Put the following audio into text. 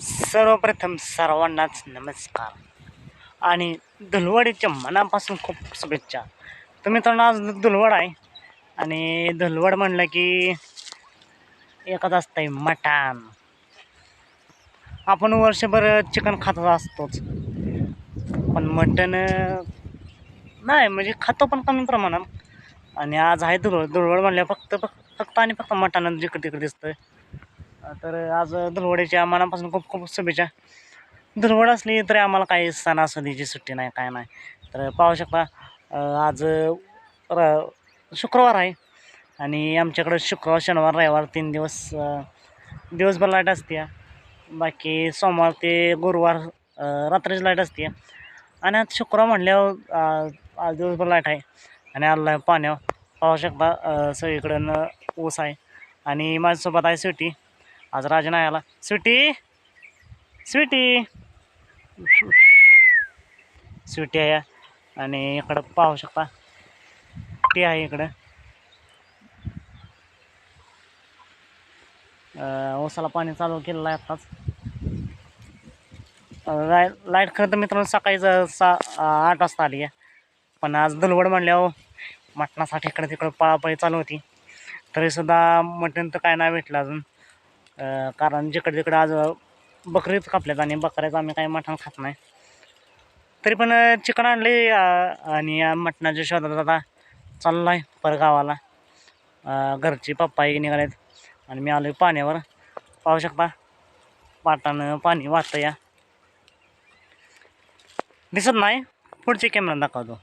सर्वप्रथम सर्वांनाच नमस्कार. आणि धुलवडीच्या मनापासून खूप शुभेच्छा. तुम्ही तर आज धुलवड आहे. आणि धुलवड म्हणलं की एकच आहे मटण. आपण वर्षभर चिकन खातच असतोच. पण मटण नाही म्हणजे खातो पण कमी प्रमाणात. आणि आज आहे धुलवड धुलवड म्हणल्या फक्त फक्त आणि फक्त मटण जिकडे तिकडे दिसतं तर आज धुलवडीच्या मनापासून खूप खूप शुभेच्छा. धुळवड असली तरी आम्हाला काही सणासुदीची सुट्टी नाही काय नाही. तर पाहू शकता आज र शुक्रवार आहे आणि आमच्याकडं शुक्रवार शनिवार रविवार तीन दिवस दिवसभर लाइट असते बाकी सोमवार ते गुरुवार रात्रीची लाइट असते आणि आज शुक्रवार म्हणल्यावर आज दिवसभर लाइट आहे आणि आला पाण्यावर. पाहू शकता सगळीकडं ऊस आहे आणि माझ्यासोबत आहे सुट्टी आज राजा नाही आला. स्वीटी. स्वीटी. स्वीटी आहे. आणि इकडं पाहू शकता. टी आहे इकडं. ओसाला ऊसाला पाणी चालू केलेलं आहे आत्ताच. लाय लाइट खरं तर मित्रांनो सकाळी सा आठ वाजता आली आहे. पण आज दलवड म्हणल्यावर मटणासाठी इकडं तिकडं पाळापाळी चालू होती. तरीसुद्धा मटण तर काय नाही भेटलं अजून. कारण जिकडे तिकडे आज बकरीच कापल्यात आणि बकऱ्याचं आम्ही काही मटण खात नाही. तरी पण चिकन आणले आणि या मटणाच्या शोधात आता चाललो आहे परगावाला गावाला घरची पप्पाही निघालेत आणि मी आलो पाण्यावर. पाहू शकता पाटानं पाणी वाहतं या. दिसत नाही. पुढचे कॅमेरा दाखवतो.